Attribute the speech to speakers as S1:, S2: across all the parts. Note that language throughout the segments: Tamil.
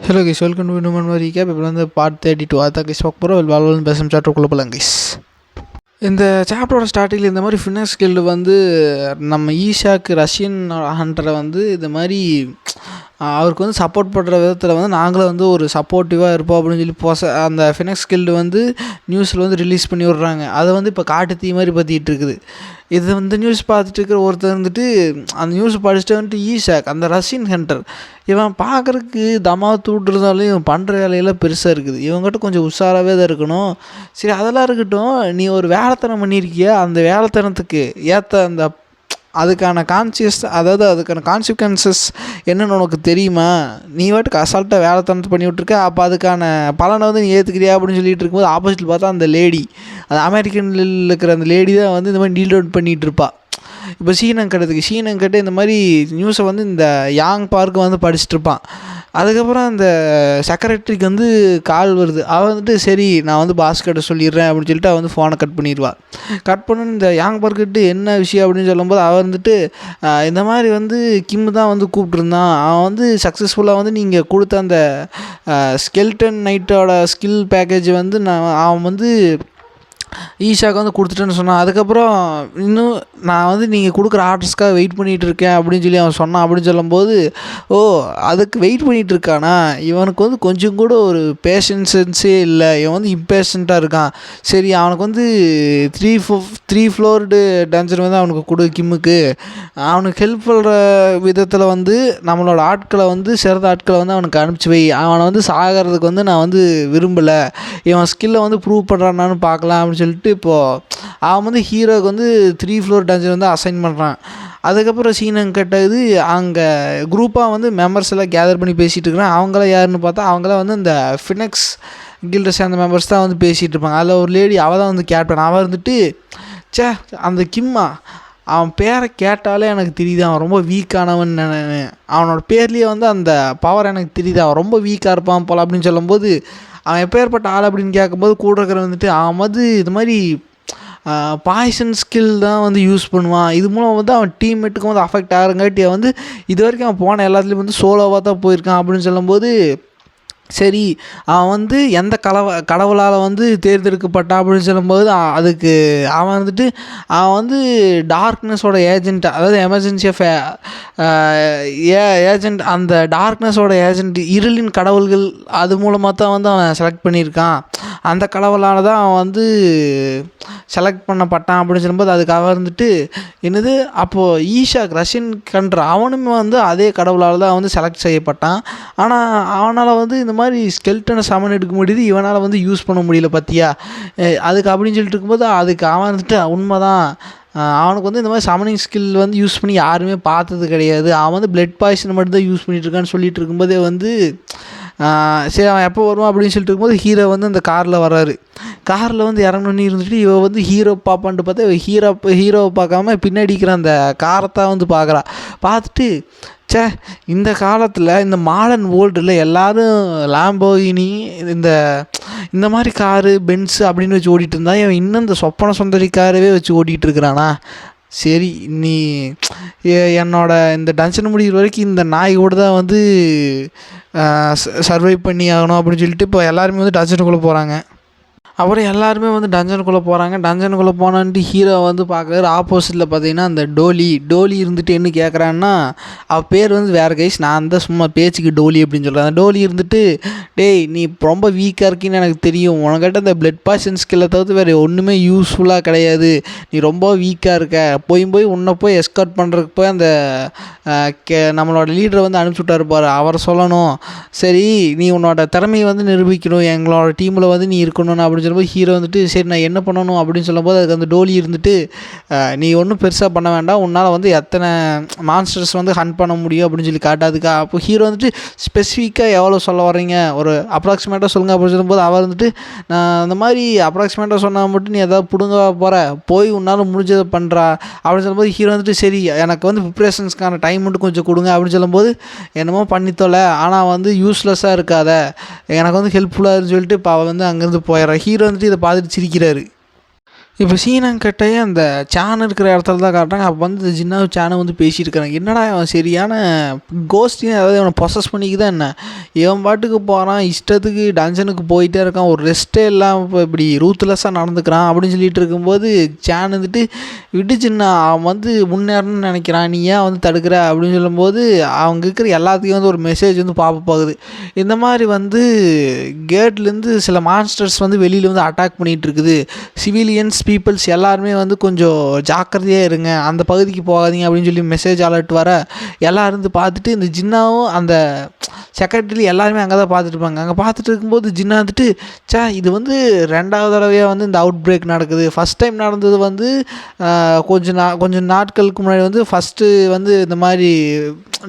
S1: ஹலோ கைஸ் வெல்கம் டு நியூமன் மாதிரி கேப் இப்போ வந்து பார்ட் தேர்ட்டி டூ அதான் கைஸ் பார்க்க போகிறோம் வாழ்வன் பேசும் சாப்டருக்குள்ளே போகலாம் கைஸ் இந்த சாப்டரோட ஸ்டார்டிங்கில் இந்த மாதிரி ஃபிட்னஸ் ஸ்கில் வந்து நம்ம ஈஷாக்கு ரஷ்யன் ஹண்டரை வந்து இந்த மாதிரி அவருக்கு வந்து சப்போர்ட் பண்ணுற விதத்தில் வந்து நாங்களும் வந்து ஒரு சப்போர்ட்டிவாக இருப்போம் அப்படின்னு சொல்லி போச அந்த ஃபினக்ஸ் கில்டு வந்து நியூஸில் வந்து ரிலீஸ் பண்ணி விட்றாங்க. அதை வந்து இப்போ காட்டு தீ மாதிரி பற்றிட்டு இருக்குது. இது வந்து நியூஸ் பார்த்துட்டு இருக்கிற ஒருத்தர் வந்துட்டு அந்த நியூஸ் படிச்சுட்டு வந்துட்டு ஈஷாக் அந்த ரஷ்யன் ஹென்டர் இவன் பார்க்குறக்கு தமா தூட்டுறதாலும் இவன் பண்ணுற வேலையெல்லாம் பெருசாக இருக்குது. இவங்ககிட்ட கொஞ்சம் உஷாராகவே தான் இருக்கணும். சரி அதெல்லாம் இருக்கட்டும். நீ ஒரு வேலைத்தனம் பண்ணியிருக்கியா? அந்த வேலைத்தனத்துக்கு ஏற்ற அந்த அதுக்கான கான்சியஸ் அதாவது அதுக்கான கான்சிக்வன்சஸ் என்னென்னு உனக்கு தெரியுமா? நீ வாட்டுக்கு அசால்ட்டாக வேலை தனத்து பண்ணி விட்ருக்க அப்போ அதுக்கான பலனை வந்து நீ ஏற்றுக்கிறியா அப்படின்னு சொல்லிட்டு இருக்கும்போது ஆப்போசிட்டில் பார்த்தா அந்த லேடி அந்த அமெரிக்கனில் இருக்கிற அந்த லேடி தான் வந்து இந்த மாதிரி டீல் அவுட் பண்ணிகிட்டு இருப்பா. இப்போ சீனங்கட்டத்துக்கு சீனங்கட்டு இந்த மாதிரி நியூஸை வந்து இந்த யாங் பார்க்கு வந்து படிச்சுட்டு இருப்பான். அதுக்கப்புறம் அந்த செக்ரட்டரிக்கு வந்து கால் வருது. அவள் வந்துட்டு சரி நான் வந்து பாஸ்கிட்ட சொல்லிடுறேன் அப்படின்னு சொல்லிட்டு அவள் வந்து ஃபோனை கட் பண்ணிடுவாள் கட் பண்ணு இந்த யாங் பார்க்கிட்டு என்ன விஷயம் அப்படின்னு சொல்லும்போது அவள் வந்துட்டு இந்த மாதிரி வந்து கிம் தான் வந்து கூப்பிட்ருந்தான் அவன் வந்து சக்ஸஸ்ஃபுல்லாக வந்து நீங்கள் கொடுத்த அந்த ஸ்கெல்டன் நைட்டோட ஸ்கில் பேக்கேஜ் வந்து நான் அவன் வந்து ஈஷாவுக்கு வந்து கொடுத்துட்டேன்னு சொன்னான். அதுக்கப்புறம் இன்னும் நான் வந்து நீங்கள் கொடுக்குற ஆர்டர்ஸ்க்காக வெயிட் பண்ணிகிட்டு இருக்கேன் அப்படின்னு சொல்லி அவன் சொன்னான் அப்படின்னு சொல்லும்போது ஓ அதுக்கு வெயிட் பண்ணிகிட்டு இருக்கானா? இவனுக்கு வந்து கொஞ்சம் கூட ஒரு பேஷன்ஸன்ஸே இல்லை. இவன் வந்து இம்பேஷண்ட்டாக இருக்கான். சரி அவனுக்கு வந்து த்ரீ ஃபோ த்ரீ ஃப்ளோர்டு டேஞ்சர் வந்து அவனுக்கு கொடு கிம்முக்கு. அவனுக்கு ஹெல்ப் பண்ணுற விதத்தில் வந்து நம்மளோட ஆட்களை வந்து சிறந்த ஆட்களை வந்து அவனுக்கு அனுப்பிச்சு வை. அவனை வந்து சாகிறதுக்கு வந்து நான் வந்து விரும்பலை. இவன் ஸ்கில்லை வந்து ப்ரூவ் பண்ணுறானான்னு பார்க்கலாம். அப்படின்னு சொல்லிட்டு இப்போது அவன் வந்து ஹீரோவுக்கு வந்து த்ரீ ஃப்ளோர் டஞ்சன் வந்து அசைன் பண்ணுறான் அதுக்கப்புறம் சீனன் கட்டது அங்கே குரூப்பாக வந்து மெம்பர்ஸ் எல்லாம் கேதர் பண்ணி பேசிகிட்டு இருக்கிறான். அவங்களாம் யாருன்னு பார்த்தா அவங்களாம் வந்து இந்த ஃபினக்ஸ் கில்டை சேர்ந்த மெம்பர்ஸ் தான் வந்து பேசிகிட்டு இருப்பாங்க. அதில் ஒரு லேடி அவள் தான் வந்து கேப்டன் அவள் இருந்துட்டு சே அந்த கிம்மா அவன் பேரை கேட்டாலே எனக்கு தெரியுது. அவன் ரொம்ப வீக்கானவன் அவனோட பேர்லேயே வந்து அந்த பவர் எனக்கு தெரியுது. அவன் ரொம்ப வீக்காக இருப்பான் போல் அப்படின்னு சொல்லும்போது அவன் எப்பேற்பட்ட ஆள் அப்படின்னு கேட்கும்போது கூட இருக்கிற வந்துட்டு அவன் வந்து இது மாதிரி பாய்சன் ஸ்கில் தான் வந்து யூஸ் பண்ணுவான். இது மூலம் வந்து அவன் டீம்மேட்டுக்கும் வந்து அஃபெக்ட் ஆகிறங்காட்டி வந்து இது வரைக்கும் அவன் போன எல்லாத்துலேயும் வந்து சோலோவாக தான் போயிருக்கான். அப்படின்னு சொல்லும்போது சரி அவன் வந்து எந்த கலவ கடவுளால் வந்து தேர்ந்தெடுக்கப்பட்டா அப்படின்னு சொல்லும்போது அதுக்கு அவன் வந்துட்டு அவன் வந்து டார்க்னஸோட ஏஜென்ட் அதாவது எமர்ஜென்சி ஆஃப் ஏ ஏஜென்ட் அந்த டார்க்னஸோட ஏஜென்ட் இருளின் கடவுள்கள் அது மூலமாக தான் வந்து அவன் செலக்ட் பண்ணியிருக்கான். அந்த கடவுளால் தான் அவன் வந்து செலக்ட் பண்ணப்பட்டான் அப்படின்னு சொல்லும்போது அதுக்காக வந்துட்டு என்னது? அப்போது ஈஷாக் ரஷ்யன் கண்ட்ரு அவனுமே வந்து அதே கடவுளால் தான் வந்து செலக்ட் செய்யப்பட்டான். ஆனால் அவனால் வந்து இந்த மாதிரி ஸ்கெல்டனை சமன் எடுக்க முடியுது இவனால் வந்து யூஸ் பண்ண முடியல பார்த்தியா அதுக்கு அப்படின்னு சொல்லிட்டு இருக்கும்போது அதுக்கு அவன் வந்துட்டு உண்மை தான் அவனுக்கு வந்து இந்த மாதிரி சமனிங் ஸ்கில் வந்து யூஸ் பண்ணி யாருமே பார்த்தது கிடையாது. அவன் வந்து பிளட் பாய்சன் மட்டும் தான் யூஸ் பண்ணிகிட்டு இருக்கான்னு சொல்லிட்டு இருக்கும்போதே வந்து சரி அவன் எப்போ வருவான் அப்படின்னு சொல்லிட்டு இருக்கும்போது ஹீரோ வந்து அந்த காரில் வர்றாரு. காரில் வந்து இறங்கணுன்னு இருந்துட்டு இவ வந்து ஹீரோ பார்ப்பான்ட்டு பார்த்தா இவ ஹீரோ ஹீரோவை பார்க்காம பின்னாடி இருக்கிற அந்த காரத்தான் வந்து பார்க்குறா. பார்த்துட்டு சே இந்த காலத்தில் இந்த மாடர்ன் வேர்ல்டில் எல்லோரும் லாம்போகினி இந்த இந்த மாதிரி காரு பென்ஸு அப்படின்னு வச்சு ஓடிட்டு இருந்தா இவன் இன்னும் இந்த சொப்பன சுந்தரி காரவே வச்சு ஓடிட்டு இருக்கிறானா? சரி நீ என்னோட இந்த டென்ஷன் முடிகிற வரைக்கும் இந்த நாய் கூட தான் வந்து சர்வை பண்ணி ஆகணும் அப்படின்னு சொல்லிட்டு இப்போ எல்லாருமே வந்து டஞ்சனுக்குள்ளே போகிறாங்க அப்புறம் எல்லாருமே வந்து டஞ்சனுக்குள்ளே போகிறாங்க டஞ்சனுக்குள்ளே போனான்ட்டு ஹீரோ வந்து பார்க்குறாரு ஆப்போசிட்டில் பார்த்தீங்கன்னா அந்த டோலி. டோலி இருந்துட்டு என்ன கேட்குறான்னா அவள் பேர் வந்து வேறு கைஸ் நான் தான் சும்மா பேச்சுக்கு டோலி அப்படின்னு சொல்கிறேன் அந்த டோலி இருந்துட்டு டேய் நீ ரொம்ப வீக்காக இருக்கீன்னு எனக்கு தெரியும். உனக்கிட்ட இந்த பிளட் பாய்சன் ஸ்கில்லை தவிர்த்து வேறு ஒன்றுமே யூஸ்ஃபுல்லாக கிடையாது. நீ ரொம்ப வீக்காக இருக்க. போய் போய் உன்னை போய் எஸ்கர்ட் பண்ணுறதுக்கு போய் அந்த கே நம்மளோட லீடரை வந்து அனுப்பிச்சி விட்டாரு பாரு. அவரை சொல்லணும். சரி நீ உன்னோட திறமையை வந்து நிரூபிக்கணும். எங்களோட டீமில் வந்து நீ இருக்கணும் அப்படின்னு சொல்லும்போது ஹீரோ வந்துட்டு சரி நான் என்ன பண்ணணும் அப்படின்னு சொல்லும்போது அதுக்கு அந்த டோலி இருந்துட்டு நீ ஒன்றும் பெருசாக பண்ண வேண்டாம். உன்னால் வந்து எத்தனை மான்ஸ்டர்ஸ் வந்து ஹன் பண்ண முடியும்? அப்படின்னு சொல்லி காட்டாதுக்கா. அப்போ ஹீரோ வந்துட்டு ஸ்பெசிஃபிக்காக எவ்வளோ சொல்ல வர்றீங்க? ஒரு அப்ராக்சிமேட்டாக சொல்லுங்கள் அப்படின்னு சொல்லும்போது அவர் வந்துட்டு நான் அந்த மாதிரி அப்ராக்சிமேட்டாக சொன்னால் மட்டும் நீ எதாவது பிடுங்க போகிற போய் உன்னால் முடிஞ்சதை பண்ணுறா அப்படின்னு சொல்லும்போது ஹீரோ வந்துட்டு சரி எனக்கு வந்து ப்ரிப்ரேஷன்ஸ்க்கான டைம் மட்டும் கொஞ்சம் கொடுங்க. அப்படின்னு சொல்லும்போது என்னமோ பண்ணித்தோல ஆனால் வந்து யூஸ்லெஸ்ஸாக இருக்காத. எனக்கு வந்து ஹெல்ப்ஃபுல்லாக சொல்லிட்டு இப்போ அவள் வந்து அங்கேருந்து போயிடுறான் ஹீரோ வந்துட்டு இதை பார்த்துட்டு சிரிக்கிறாரு. இப்போ சீனங்கிட்டயே அந்த சேன் இருக்கிற இடத்துல தான் காட்டுறாங்க. அப்போ வந்து ஜின்னா சேனை வந்து பேசிகிட்டு இருக்காங்க. என்னடா அவன் சரியான கோஸ்டின்னு ஏதாவது அவனை ப்ரொசஸ் பண்ணிக்குதா என்ன? இவன் பாட்டுக்கு போகிறான் இஷ்டத்துக்கு டஞ்சனுக்கு போயிட்டே இருக்கான். ஒரு ரெஸ்ட்டே இல்லாமல் இப்போ இப்படி ரூத்லெஸ்ஸாக நடந்துக்கிறான் அப்படின்னு சொல்லிட்டு இருக்கும்போது சேன் வந்துட்டு விட்டு சின்ன அவன் வந்து முன்னேறணும்னு நினைக்கிறான். நீ ஏன் வந்து தடுக்கிற? அப்படின்னு சொல்லும்போது அவங்க இருக்கிற எல்லாத்துக்கும் வந்து ஒரு மெசேஜ் வந்து பார்ப்ப போகுது இந்த மாதிரி வந்து கேட்லேருந்து சில மான்ஸ்டர்ஸ் வந்து வெளியில் வந்து அட்டாக் பண்ணிகிட்டு இருக்குது. சிவிலியன்ஸ் பீப்புள்ஸ் எல்லாருமே வந்து கொஞ்சம் ஜாக்கிரதையாக இருங்க. அந்த பகுதிக்கு போகாதீங்க அப்படின்னு சொல்லி மெசேஜ் அலர்ட் வர எல்லோரும் இருந்து பார்த்துட்டு இந்த ஜின்னாவும் அந்த செக்ரட்டரி எல்லாருமே அங்கே தான் பார்த்துட்டு இருப்பாங்க. அங்கே பார்த்துட்டு இருக்கும்போது ஜின்னா வந்துட்டு சே இது வந்து ரெண்டாவது தடவையாக வந்து இந்த அவுட் பிரேக் நடக்குது. ஃபஸ்ட் டைம் நடந்தது வந்து கொஞ்சம் நா கொஞ்சம் நாட்களுக்கு முன்னாடி வந்து ஃபஸ்ட்டு வந்து இந்த மாதிரி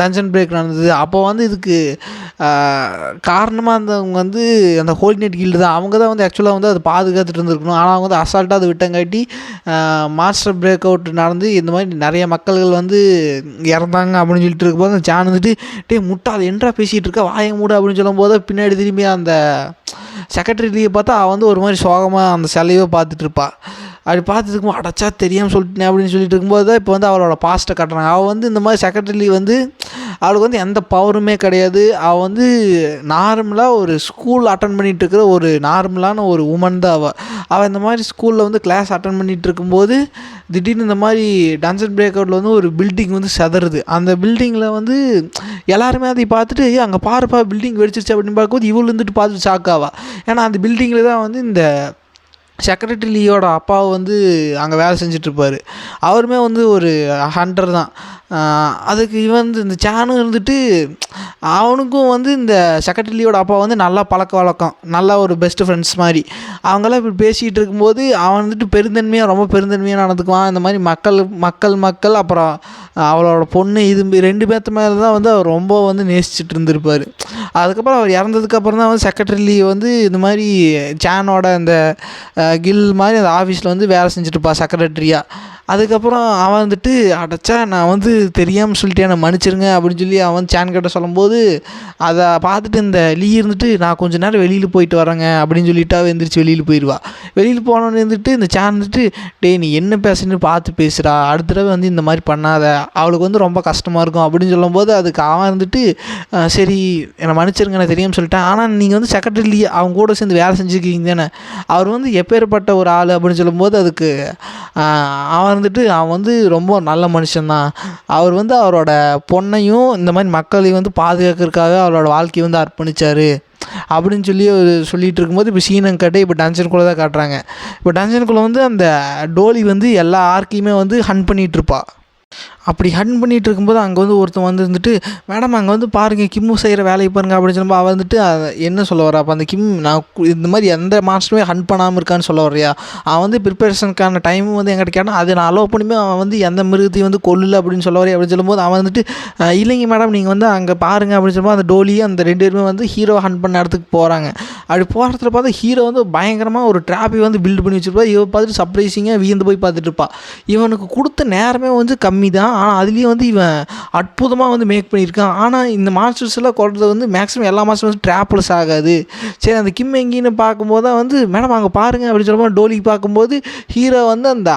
S1: டஞ்சன் பிரேக் நடந்தது. அப்போ வந்து இதுக்கு காரணமாக இருந்தவங்க வந்து அந்த ஹோல் நெட் கீல்டு தான். அவங்க தான் வந்து ஆக்சுவலாக வந்து அதை பாதுகாத்துட்டு இருந்திருக்கணும். ஆனால் அவங்க வந்து அசால்ட்டாக அதை விட்டங்காட்டி மாஸ்டர் பிரேக் அவுட் நடந்து இந்த மாதிரி நிறைய மக்கள்கள் வந்து இறந்தாங்க அப்படின்னு சொல்லிட்டு இருக்கும்போது அந்த சேன் வந்துட்டு டே முட்டா அது என்றா பேசிகிட்டு இருக்கா? வாய மூடு அப்படின்னு சொல்லும்போது பின்னாடி திரும்பி அந்த செக்ரட்டரியை பார்த்தா அவள் வந்து ஒரு மாதிரி சோகமாக அந்த சிலையை பார்த்துட்டு இருப்பாள் அப்படி பார்த்துட்டு அடைச்சா தெரியாமல் சொல்லிட்டேன் அப்படின்னு சொல்லிட்டு இருக்கும்போது தான் இப்போ வந்து அவளோட பாஸ்ட்டை காட்டுறாங்க. அவள் வந்து இந்த மாதிரி செக்ரட்டரி வந்து அவளுக்கு வந்து எந்த பவருமே கிடையாது. அவள் வந்து நார்மலாக ஒரு ஸ்கூல் அட்டன் பண்ணிகிட்டு இருக்கிற ஒரு நார்மலான ஒரு உமன் தான் அவள். அவள் இந்த மாதிரி ஸ்கூலில் வந்து கிளாஸ் அட்டன் பண்ணிகிட்டு இருக்கும்போது திடீர்னு இந்த மாதிரி டன்சன் பிரேக் அவுட்டில் வந்து ஒரு பில்டிங் வந்து செதறுது. அந்த பில்டிங்கில் வந்து எல்லாருமே அதை பார்த்துட்டு அங்கே பாருப்பா பில்டிங் வெடிச்சிருச்சு அப்படின்னு பார்க்கும்போது இவள் இருந்துட்டு பார்த்துட்டு ஷாக்காவா ஏன்னா அந்த பில்டிங்கில் தான் வந்து இந்த செக்ரட்டரி லீயோட அப்பாவை வந்து அங்கே வேலை செஞ்சிட்ருப்பார். அவருமே வந்து ஒரு ஹண்டர் தான். அதுக்கு இவன் வந்து இந்த சேனும் இருந்துட்டு அவனுக்கும் வந்து இந்த செக்ரட்டரி லீயோட அப்பா வந்து நல்லா பழக்க வழக்கம். நல்லா ஒரு பெஸ்ட் ஃப்ரெண்ட்ஸ் மாதிரி. அவங்களாம் இப்படி பேசிகிட்டு இருக்கும்போது அவன் வந்துட்டு பெருந்தன்மையாக ரொம்ப பெருந்தன்மையாக நடந்துக்குவான். இந்த மாதிரி மக்கள் மக்கள் மக்கள் அப்புறம் அவளோட பொண்ணு இது ரெண்டு பேர்த்த மேலே தான் வந்து அவர் ரொம்ப வந்து நேசிச்சுட்டு இருந்திருப்பார். அதுக்கப்புறம் அவர் இறந்ததுக்கப்புறம் தான் வந்து செக்ரட்டரி வந்து இந்த மாதிரி சேனோட அந்த கில் மாதிரி அந்த ஆஃபீஸில் வந்து வேலை செஞ்சுட்டு இருப்பா செக்ரட்டரியாக அதுக்கப்புறம் அவன் வந்துட்டு அடைச்சா நான் வந்து தெரியாமல் சொல்லிட்டேன் என்னை மன்னிச்சிருங்க அப்படின்னு சொல்லி அவன் சேன் கிட்ட சொல்லும்போது அதை பார்த்துட்டு இந்த லீ இருந்துட்டு நான் கொஞ்ச நேரம் வெளியில் போயிட்டு வரேங்க அப்படின்னு சொல்லிட்டு அவள் எந்திரிச்சு வெளியில் போயிடுவா வெளியில் போனோன்னு இருந்துட்டு இந்த சேன் வந்துட்டு டே நீ என்ன பேசுன்னு பார்த்து பேசுகிறா அடுத்த தடவை வந்து இந்த மாதிரி பண்ணாத அவளுக்கு வந்து ரொம்ப கஷ்டமாக இருக்கும் அப்படின்னு சொல்லும்போது அதுக்கு அவன் இருந்துட்டு சரி என்னை மன்னிச்சிருங்க நான் தெரியாமல் சொல்லிட்டேன். ஆனால் நீங்கள் வந்து செக்ரட்டரி அவங்க கூட சேர்ந்து வேலை செஞ்சுருக்கீங்க தானே அவர் வந்து எப்பேற்பட்ட ஒரு ஆள் அப்படின்னு சொல்லும்போது அதுக்கு அவன் வந்துட்டு அவன் வந்து ரொம்ப நல்ல மனுஷன்தான். அவர் வந்து அவரோட பொண்ணையும் இந்த மாதிரி மக்களையும் வந்து பாதுகாக்கிறதுக்காக அவரோட வாழ்க்கையை வந்து அர்ப்பணிச்சார். அப்படின்னு சொல்லி ஒரு சொல்லிகிட்டு இருக்கும்போது இப்போ சீனம் காட்டி இப்போ டஞ்சனுக்குள்ளே தான் காட்டுறாங்க. இப்போ டஞ்சனுக்குள்ளே வந்து அந்த டோலி வந்து எல்லா ஆர்க்கையுமே வந்து ஹன் பண்ணிகிட்டு அப்படி ஹன் பண்ணிகிட்டு இருக்கும்போது அங்கே வந்து ஒருத்தன் வந்து இருந்துட்டு மேடம் அங்கே வந்து பாருங்கள் கிம்மு செய்கிற வேலையை பாருங்கள் அப்படின்னு சொல்லும்போது அவள் வந்துட்டு என்ன சொல்ல வரா அப்போ அந்த கிம் நான் இந்த மாதிரி எந்த மாஸ்டருமே ஹன் பண்ணாமல் இருக்கான்னு சொல்ல வரையா அவன் வந்து ப்ரிப்பரேஷனுக்கான டைமும் வந்து என்கிட்ட கேட்டால் அதை நான் அலோவ் பண்ணுமே அவன் வந்து எந்த மிருகத்தையும் வந்து கொல்லல அப்படின்னு சொல்ல வரையா அப்படின்னு சொல்லும்போது அவன் வந்துட்டு இல்லைங்க மேடம் நீங்கள் வந்து அங்கே பாருங்க அப்படின்னு சொல்லும்போது அந்த டோலியே அந்த ரெண்டு பேருமே வந்து ஹீரோ ஹன் பண்ண இடத்துக்கு போகிறாங்க அப்படி போகிறதுல பார்த்தா ஹீரோ வந்து பயங்கரமாக ஒரு ட்ராப்பை வந்து பில்ட் பண்ணி வச்சுருப்பா. இவன் பார்த்துட்டு சர்ப்ரைசிங்காக வியந்து போய் பார்த்துட்டு இருப்பா. இவனுக்கு கொடுத்த நேரமே வந்து கம்மி தான் ஆனால் அதுலேயும் வந்து இவன் அற்புதமாக வந்து மேக் பண்ணியிருக்கான். ஆனால் இந்த மாஸ்டர்ஸ் எல்லாம் வந்து மேக்ஸிமம் எல்லா மாஸ்டரும் வந்து ட்ராப்லஸ் ஆகாது. சரி அந்த கிம் எங்கின்னு பார்க்கும்போது தான் வந்து மேடம் அங்கே பாருங்க அப்படின்னு சொல்லும்போது டோலிக்கு பார்க்கும்போது ஹீரோ வந்து அந்த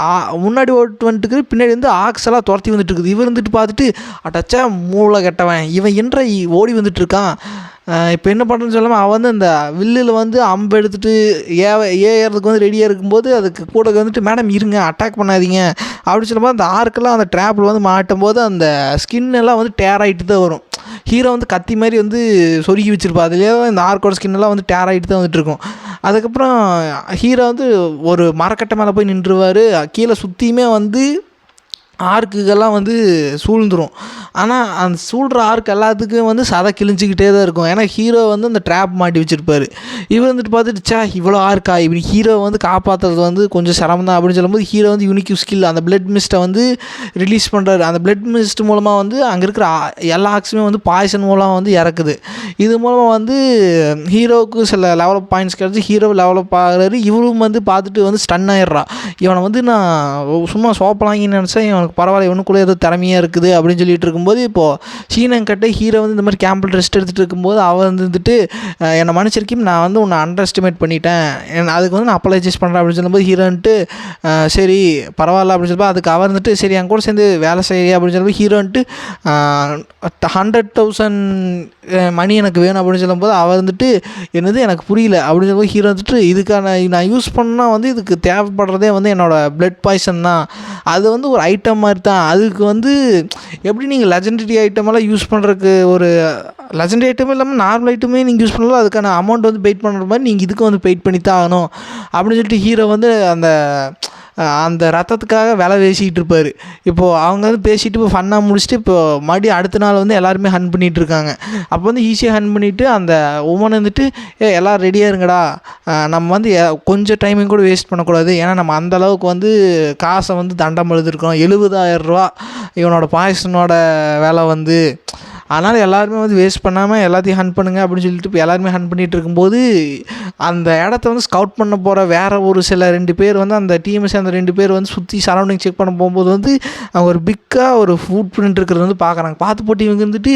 S1: முன்னாடி ஓட்டு வந்துட்டு பின்னாடி வந்து ஆக்ஸ் எல்லாம் துரத்தி வந்துட்டு இருக்குது. இவர் இருந்துட்டு பார்த்துட்டு அடச்சா மூளை கெட்டவன். இவன் என்ற ஓடி வந்துட்டு இருக்கான். இப்போ என்ன பண்ணுறேன்னு சொல்லாமல் அவன் வந்து அந்த வில்லில் வந்து அம்பு எடுத்துட்டு ஏ ஏறதுக்கு வந்து ரெடியாக இருக்கும்போது அதுக்கு கூட வந்துட்டு மேடம் இருங்க அட்டாக் பண்ணாதீங்க. அப்படின்னு சொல்லும்போது அந்த ஆர்க்கெல்லாம் அந்த ட்ராப்பில் வந்து மாட்டும் போது அந்த ஸ்கின் எல்லாம் வந்து டேர் ஆகிட்டு தான் வரும். ஹீரோ வந்து கத்தி மாதிரி வந்து சொருகி வச்சுருப்பா. அதுலேயே இந்த ஆர்க்கோட ஸ்கின்னெல்லாம் வந்து டேர் ஆகிட்டு தான் வந்துட்டு இருக்கும். அதுக்கப்புறம் ஹீரோ வந்து ஒரு மரக்கட்டை மேலே போய் நின்றுவார். கீழே சுற்றியுமே வந்து ஆர்க்குகள்லாம் வந்து சூழ்ந்துடும் ஆனால் அந்த சூழ்கிற ஆர்க் எல்லாத்துக்கும் வந்து சதை கிழிஞ்சிக்கிட்டே தான் இருக்கும். ஏன்னா ஹீரோ வந்து அந்த ட்ராப் மாட்டி வச்சிருப்பாரு. இவர் வந்துட்டு பார்த்துட்டு சே இவ்வளோ ஆர்க்கா? இப்படி ஹீரோ வந்து காப்பாற்றுறது வந்து கொஞ்சம் சிரமம் தான். அப்படின்னு சொல்லும்போது ஹீரோ வந்து யூனிக் ஸ்கில் அந்த பிளட் மிஸ்ட்டை வந்து ரிலீஸ் பண்ணுறாரு அந்த பிளட் மிஸ்ட் மூலமாக வந்து அங்கே இருக்கிற எல்லா ஆக்ஸுமே வந்து பாய்சன் மூலமாக வந்து இறக்குது. இது மூலமாக வந்து ஹீரோவுக்கு சில லெவலப் பாயிண்ட்ஸ் கிடச்சி ஹீரோ லெவலப் ஆகிறாரு. இவரும் வந்து பார்த்துட்டு வந்து ஸ்டன் ஆயிடுறா. இவனை வந்து நான் சும்மா சோப்பலாங்கின்னு நினச்சேன். இவனுக்கு இவனுக்கு பரவாயில்ல இவனுக்குள்ளே ஏதோ திறமையாக இருக்குது அப்படின்னு சொல்லிட்டு இருக்கும்போது இப்போது ஷீனங்கட்டை ஹீரோ வந்து இந்த மாதிரி கேம்பில் ரெஸ்ட் எடுத்துகிட்டு இருக்கும்போது அவள் வந்துட்டு என்னை மன்னிச்சிருக்கீம் நான் வந்து உன்னை அண்டர் எஸ்டிமேட் பண்ணிட்டேன் அதுக்கு வந்து நான் அப்பாலஜைஸ் பண்ணுறேன் அப்படின்னு சொல்லும்போது ஹீரோன்ட்டு சரி பரவாயில்ல அப்படின்னு சொல்லும்போது அதுக்கு அவர் வந்துட்டு சரி என் கூட சேர்ந்து வேலை செய்ய அப்படின்னு சொல்லும்போது ஹீரோன்ட்டு ஹண்ட்ரட் தௌசண்ட் மணி எனக்கு வேணும் அப்படின்னு சொல்லும்போது அவர் வந்துட்டு என்னது எனக்கு புரியல அப்படின்னு சொல்லும்போது ஹீரோ வந்துட்டு இதுக்கான நான் யூஸ் பண்ணால் வந்து இதுக்கு தேவைப்படுறதே வந்து என்னோடய பிளட் பாய்சன் தான். அது வந்து ஒரு ஐட்டம் மாதிரி தான் அதுக்கு வந்து எப்படி நீங்கள் லெஜண்டரி ஐட்டமெல்லாம் யூஸ் பண்ணுறதுக்கு ஒரு லெஜண்டரி ஐட்டமே இல்லாமல் நார்மல் ஐட்டமே நீங்கள் யூஸ் பண்ணலாம். அதுக்கான அமௌண்ட் வந்து பெயிட் பண்ணுற மாதிரி நீங்கள் இதுக்கு வந்து பெயிட் பண்ணி தான் ஆகணும். அப்படின்னு சொல்லிட்டு ஹீரோ வந்து அந்த அந்த ரத்தத்துக்காக விலை பேசிக்கிட்டு இருப்பார். இப்போது அவங்க வந்து பேசிட்டு இப்போ ஃபன்னாக முடிச்சுட்டு இப்போ மறுபடியும் அடுத்த நாள் வந்து எல்லாருமே ஹன் பண்ணிகிட்டு இருக்காங்க. அப்போ வந்து ஈஸியாக ஹன் பண்ணிவிட்டு அந்த உமன் வந்துட்டு ஏ எல்லாம் ரெடியாக இருங்கடா. நம்ம வந்து கொஞ்சம் டைமிங் கூட வேஸ்ட் பண்ணக்கூடாது. ஏன்னா நம்ம அந்த அளவுக்கு வந்து காசை வந்து தண்டம் எழுதிருக்கோம் எழுபதாயிரம் ரூபா இவனோட பாய்சனோட விலை வந்து அதனால் எல்லாருமே வந்து வேஸ்ட் பண்ணாமல் எல்லாத்தையும் ஹண்ட் பண்ணுங்க அப்படின்னு சொல்லிட்டு இப்போ எல்லாருமே ஹன் பண்ணிகிட்டு இருக்கும்போது அந்த இடத்த வந்து ஸ்கவுட் பண்ண போகிற வேற ஒரு சில ரெண்டு பேர் வந்து அந்த டீமை சேர்ந்த ரெண்டு பேர் வந்து சுற்றி சரௌண்டிங் செக் பண்ண போகும்போது வந்து அவங்க ஒரு பிக்காக ஒரு ஃபுட் பிரிண்ட் இருக்கிறது வந்து பார்க்குறாங்க பார்த்து போட்டு இவங்க வந்துட்டு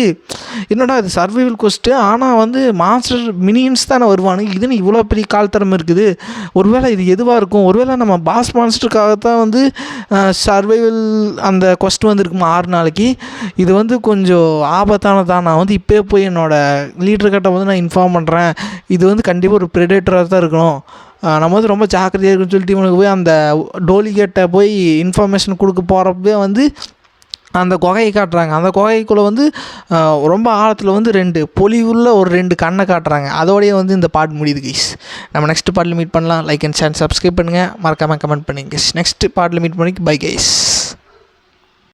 S1: என்னடா இது சர்வைவல் கொஸ்ட்டு ஆனால் வந்து மாஸ்டர் மினியன்ஸ் தானே வருவானுங்க. இதுன்னு இவ்வளோ பெரிய கால் திறமை இருக்குது. ஒருவேளை இது எதுவாக இருக்கும்? ஒருவேளை நம்ம பாஸ் மான்ஸ்டருக்காக தான் வந்து சர்வைவல் அந்த கொஸ்ட் வந்துருக்குமா? ஆறு நாளைக்கு. இது வந்து கொஞ்சம் ஆபத்தானதான் நான் வந்து இப்போயே போய் என்னோடய லீடர்கிட்ட வந்து நான் இன்ஃபார்ம் பண்ணுறேன் இது வந்து கண்டிப்பாக ஒரு ப்ரெடேட்டராக தான் இருக்கணும். நம்ம வந்து ரொம்ப ஜாக்கிரதையாக இருக்குன்னு சொல்லிட்டு இவனுக்கு போய் அந்த டோலிகேட்டை போய் இன்ஃபர்மேஷன் கொடுக்க போகிறப்பவே வந்து அந்த குகையை காட்டுறாங்க. அந்த குகைக்குள்ளே வந்து ரொம்ப ஆழத்தில் வந்து ரெண்டு பொலிவுள்ள ஒரு ரெண்டு கண்ணை காட்டுறாங்க. அதோடய வந்து இந்த பாட் முடியுது கைஸ் நம்ம நெக்ஸ்ட் பாட்டில் மீட் பண்ணலாம். லைக் அண்ட் ஷேர் சப்ஸ்கிரைப் பண்ணுங்கள் மறக்காமல் கமெண்ட் பண்ணுங்க கைஸ் நெக்ஸ்ட் பாட்டில் மீட் பண்ணி பை கைஸ்